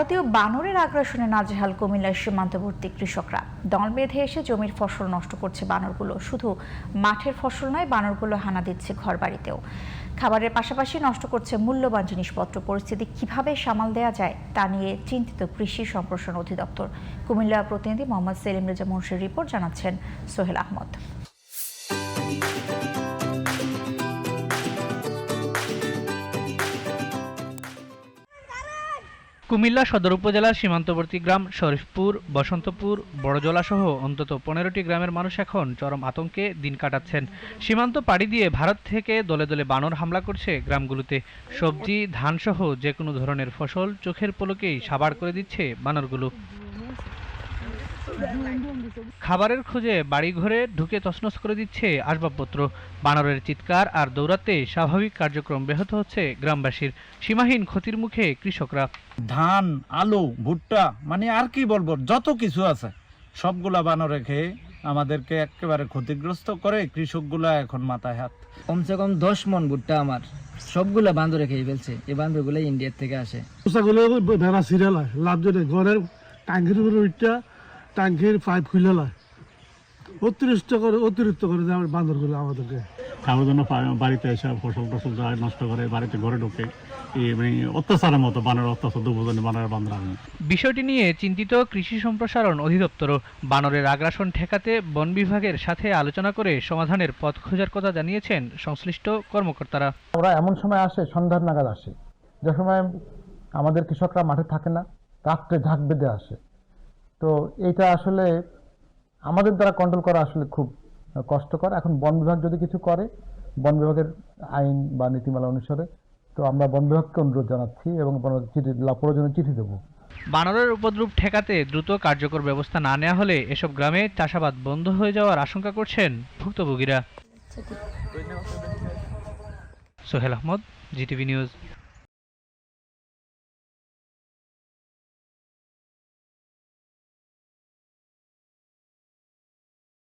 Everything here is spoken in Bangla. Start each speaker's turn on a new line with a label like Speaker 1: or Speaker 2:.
Speaker 1: ভারতীয় বানরের আগ্রাসনে নাজেহাল কুমিল্লার সীমান্তবর্তী কৃষকরা। দল বেঁধে এসে জমির ফসল নষ্ট করছে বানরগুলো। শুধু মাঠের ফসল নয়, বানরগুলো হানা দিচ্ছে ঘরবাড়িতেও। খাবারের পাশাপাশি নষ্ট করছে মূল্যবান জিনিসপত্র। পরিস্থিতি কীভাবে সামাল দেওয়া যায়, তা নিয়ে চিন্তিত কৃষি সম্প্রসারণ অধিদপ্তর। কুমিল্লা প্রতিনিধি মোহাম্মদ সেলিম রেজা মুন্সির রিপোর্ট জানাচ্ছেন সোহেল আহমদ।
Speaker 2: কুমিল্লা সদর উপজেলার সীমান্তবর্তী গ্রাম শরীফপুর, বসন্তপুর বড়জলাসহ অন্তত পনেরোটি গ্রামের মানুষ এখন চরম আতঙ্কে দিন কাটাচ্ছেন। সীমান্ত পাড়ি দিয়ে ভারত থেকে দলে দলে বানর হামলা করছে গ্রামগুলোতে। সবজি, ধানসহ যে কোনো ধরনের ফসল চোখের পলকেই সাবাড় করে দিচ্ছে বানরগুলো। খাবারের খোঁজে বাড়িঘরে ঢুকে তছনছ করে দিচ্ছে আসবাবপত্র। বানরের চিৎকার আর দৌড়াতে স্বাভাবিক কার্যক্রম ব্যাহত হচ্ছে গ্রামবাসীর। সীমাহীন ক্ষতির মুখে কৃষকরা।
Speaker 3: ধান আলু ভুট্টা মানে আর কি বলব যত কিছু আছে সবগুলা বানরে খেয়ে আমাদেরকে একেবারে ক্ষতিগ্রস্ত করে কৃষকগুলা এখন মাথায় হাত।
Speaker 4: কমসে কম দশ মন ভুট্টা আমার। সবগুলা বান্দরে খেয়ে ফেলছে। এই বান্দরগুলো ইন্ডিয়ার থেকে আসে।
Speaker 5: পোশাকগুলো ভেড়া সিরিয়াল লাভ ঘরের ট্যাঙ্কির উপরে ট্যাঙ্কির পাইপ খুলে লয়। অতিরিক্ত করে অতিরিক্ত করে দেয় আমার বান্দরগুলো আমাদেরকে।
Speaker 6: খাওয়ার জন্য বাড়িতে এসে ফসল টসল যায় নষ্ট করে বাড়িতে ঘরে ঢোকে মানে অত্যাচারের মতো বানর অত্যাচার দুর্বোধনে বানর বান্দর আমি।
Speaker 2: বিষয়টি নিয়ে চিন্তিত কৃষি সম্প্রসারণ অধিদপ্তর বানরের আগ্রাসন ঠেকাতে বন বিভাগের সাথে আলোচনা করে সমাধানের পথ খোঁজার কথা জানিয়েছেন সংশ্লিষ্ট কর্মকর্তারা।
Speaker 7: ওরা এমন সময় আসে সন্ধ্যার নাগাদ আসে। যে সময় আমাদের কৃষকরা মাঠে থাকে না রাত্রে ঝাঁক বেঁধে আসে। তো এটা আসলে আমাদের দ্বারা কন্ট্রোল করা আসলে খুব কষ্টকর। এখন বন বিভাগ যদি কিছু করে বন বিভাগের আইন বা নীতিমালা অনুসারে তো আমরা বন বিভাগকে অনুরোধ জানাচ্ছি এবং চিঠি প্রয়োজনে চিঠি দেবো।
Speaker 2: বানরের উপদ্রব ঠেকাতে দ্রুত কার্যকর ব্যবস্থা না নেওয়া হলে এসব গ্রামে চাষাবাদ বন্ধ হয়ে যাওয়ার আশঙ্কা করছেন ভুক্তভোগীরা। Sohel Ahmad GTV news.